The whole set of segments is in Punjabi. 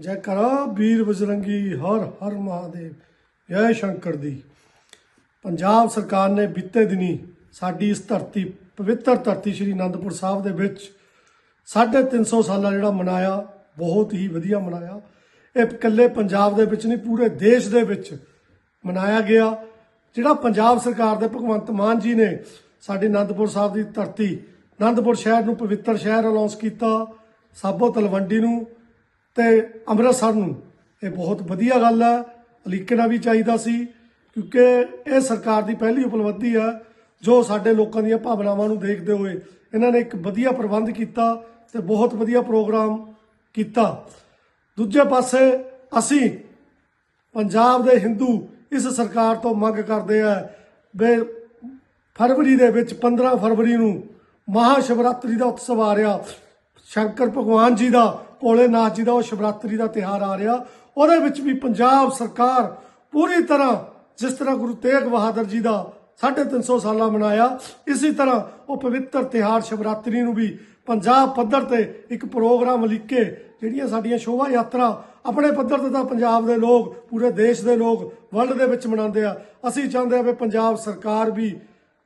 ਜੈ ਕਰਾ ਵੀਰ ਬਜਰੰਗੀ ਹਰ ਹਰ ਮਹਾਦੇਵ, ਜੈ ਸ਼ੰਕਰ ਦੀ। ਪੰਜਾਬ ਸਰਕਾਰ ਨੇ ਬੀਤੇ ਦਿਨੀ ਸਾਡੀ ਇਸ ਧਰਤੀ, ਪਵਿੱਤਰ ਧਰਤੀ ਸ੍ਰੀ ਅਨੰਦਪੁਰ ਸਾਹਿਬ ਦੇ ਵਿੱਚ 350 ਸਾਲਾ ਜਿਹੜਾ ਮਨਾਇਆ, ਬਹੁਤ ਹੀ ਵਧੀਆ ਮਨਾਇਆ। ਇਹ ਇਕੱਲੇ ਪੰਜਾਬ ਦੇ ਵਿੱਚ ਨਹੀਂ, ਪੂਰੇ ਦੇਸ਼ ਦੇ ਵਿੱਚ ਮਨਾਇਆ ਗਿਆ। ਜਿਹੜਾ ਪੰਜਾਬ ਸਰਕਾਰ ਦੇ ਭਗਵੰਤ ਮਾਨ ਜੀ ਨੇ ਸਾਡੇ ਅਨੰਦਪੁਰ ਸਾਹਿਬ ਦੀ ਧਰਤੀ, ਅਨੰਦਪੁਰ ਸ਼ਹਿਰ ਨੂੰ ਪਵਿੱਤਰ ਸ਼ਹਿਰ ਅਨਾਉਂਸ ਕੀਤਾ, ਸਾਬੋ ਤਲਵੰਡੀ ਨੂੰ ਤੇ ਅੰਮ੍ਰਿਤਸਰ ਨੂੰ। ਇਹ ਬਹੁਤ ਵਧੀਆ ਗੱਲ ਹੈ ਅਲੀਕਣਾ ਵੀ ਚਾਹੀਦਾ ਸੀ, ਕਿਉਂਕਿ ਇਹ ਸਰਕਾਰ ਦੀ ਪਹਿਲੀ ਉਪਲਬਧੀ ਹੈ ਜੋ ਸਾਡੇ ਲੋਕਾਂ ਦੀਆਂ ਭਾਵਨਾਵਾਂ ਨੂੰ ਦੇਖਦੇ ਹੋਏ ਇਹਨਾਂ ਨੇ ਇੱਕ ਵਧੀਆ ਪ੍ਰਬੰਧ ਕੀਤਾ ਤੇ ਬਹੁਤ ਵਧੀਆ ਪ੍ਰੋਗਰਾਮ ਕੀਤਾ। ਦੂਜੇ ਪਾਸੇ ਅਸੀਂ ਪੰਜਾਬ ਦੇ ਹਿੰਦੂ ਇਸ ਸਰਕਾਰ ਤੋਂ ਮੰਗ ਕਰਦੇ ਆ ਵੀ ਫਰਵਰੀ ਦੇ ਵਿੱਚ 15 ਫਰਵਰੀ ਨੂੰ ਮਹਾ ਸ਼ਿਵਰਾਤਰੀ ਦਾ ਉਤਸਵ ਆ ਰਿਹਾ। ਸ਼ੰਕਰ ਭਗਵਾਨ ਜੀ ਦਾ ਕੋਲੇਨਾਥ ਜੀ ਦਾ, ਉਹ ਸ਼ਿਵਰਾਤਰੀ ਦਾ ਤਿਹਾਰ ਆ ਰਿਹਾ। ਉਹਦੇ ਵਿੱਚ ਵੀ ਪੰਜਾਬ ਸਰਕਾਰ ਪੂਰੀ ਤਰ੍ਹਾਂ ਜਿਸ ਤਰ੍ਹਾਂ ਗੁਰੂ ਤੇਗ ਬਹਾਦਰ ਜੀ ਦਾ 350 ਸਾਲਾ ਮਨਾਇਆ, ਇਸੇ ਤਰ੍ਹਾਂ ਉਹ ਪਵਿੱਤਰ ਤਿਹਾਰ ਸ਼ਿਵਰਾਤਰੀ ਨੂੰ ਵੀ ਪੰਜਾਬ ਪੱਧਰ ਤੇ ਇੱਕ ਪ੍ਰੋਗਰਾਮ ਲਿਖ ਕੇ ਜਿਹੜੀਆਂ ਸਾਡੀਆਂ ਸ਼ੋਭਾ ਯਾਤਰਾ ਆਪਣੇ ਪੱਧਰ ਤੇ ਤਾਂ ਪੰਜਾਬ ਦੇ ਲੋਕ, ਪੂਰੇ ਦੇਸ਼ ਦੇ ਲੋਕ ਵਰਲਡ ਦੇ ਵਿੱਚ ਮਨਾਉਂਦੇ ਆ। ਅਸੀਂ ਚਾਹੁੰਦੇ ਆ ਵੀ ਪੰਜਾਬ ਸਰਕਾਰ ਵੀ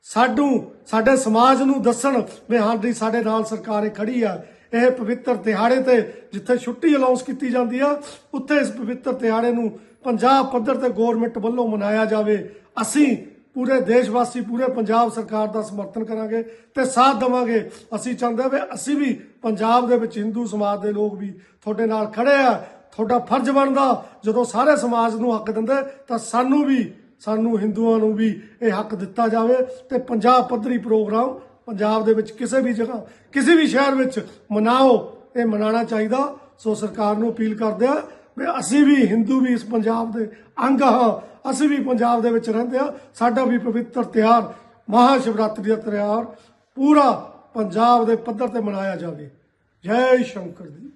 ਸਾਡੂ, ਸਾਡੇ ਸਮਾਜ ਨੂੰ ਦੱਸਣ ਵੀ ਹਾਂਜੀ ਸਾਡੇ ਨਾਲ ਸਰਕਾਰ ਇਹ ਖੜੀ ਆ। ਇਹ ਪਵਿੱਤਰ ਦਿਹਾੜੇ ਤੇ ਜਿੱਥੇ ਛੁੱਟੀ ਅਨਾਉਂਸ ਕੀਤੀ ਜਾਂਦੀ ਆ, ਉੱਥੇ ਇਸ ਪਵਿੱਤਰ ਦਿਹਾੜੇ ਨੂੰ ਪੰਜਾਬ ਪੱਧਰ ਤੇ ਗਵਰਨਮੈਂਟ ਵੱਲੋਂ ਮਨਾਇਆ ਜਾਵੇ। ਅਸੀਂ ਪੂਰੇ ਦੇਸ਼ ਵਾਸੀ ਪੂਰੇ ਪੰਜਾਬ ਸਰਕਾਰ ਦਾ ਸਮਰਥਨ ਕਰਾਂਗੇ ਤੇ ਸਾਥ ਦੇਵਾਂਗੇ। ਅਸੀਂ ਚਾਹੁੰਦੇ ਵੀ ਅਸੀਂ ਵੀ ਪੰਜਾਬ ਦੇ ਵਿੱਚ ਹਿੰਦੂ ਸਮਾਜ ਦੇ ਲੋਕ ਵੀ ਤੁਹਾਡੇ ਨਾਲ ਖੜੇ ਆ, ਤੁਹਾਡਾ ਫਰਜ਼ ਬਣਦਾ। ਜਦੋਂ ਸਾਰੇ ਸਮਾਜ ਨੂੰ ਹੱਕ ਦਿੰਦੇ, ਤਾਂ ਸਾਨੂੰ ਵੀ, ਸਾਨੂੰ ਹਿੰਦੂਆਂ ਨੂੰ ਵੀ ਇਹ ਹੱਕ ਦਿੱਤਾ ਜਾਵੇ ਤੇ ਪੰਜਾਬ ਪੱਧਰੀ ਪ੍ਰੋਗਰਾਮ ਪੰਜਾਬ ਦੇ ਵਿੱਚ ਕਿਸੇ ਵੀ ਜਗ੍ਹਾ, ਕਿਸੇ ਵੀ ਸ਼ਹਿਰ ਵਿੱਚ ਮਨਾਓ, ਇਹ ਮਨਾਉਣਾ ਚਾਹੀਦਾ। ਸੋ ਸਰਕਾਰ ਨੂੰ ਅਪੀਲ ਕਰਦੇ ਆ ਵੀ ਅਸੀਂ ਵੀ ਹਿੰਦੂ ਵੀ ਇਸ ਪੰਜਾਬ ਦੇ ਅੰਗ ਹਾਂ, ਅਸੀਂ ਵੀ ਪੰਜਾਬ ਦੇ ਵਿੱਚ ਰਹਿੰਦੇ ਆ ਸਾਡਾ ਵੀ ਪਵਿੱਤਰ ਤਿਉਹਾਰ ਮਹਾ ਸ਼ਿਵਰਾਤਰੀ ਦਾ ਤਿਉਹਾਰ ਪੂਰਾ ਪੰਜਾਬ ਦੇ ਪੱਧਰ ਤੇ ਮਨਾਇਆ ਜਾਵੇ। ਜੈ ਸ਼ੰਕਰ ਦੀ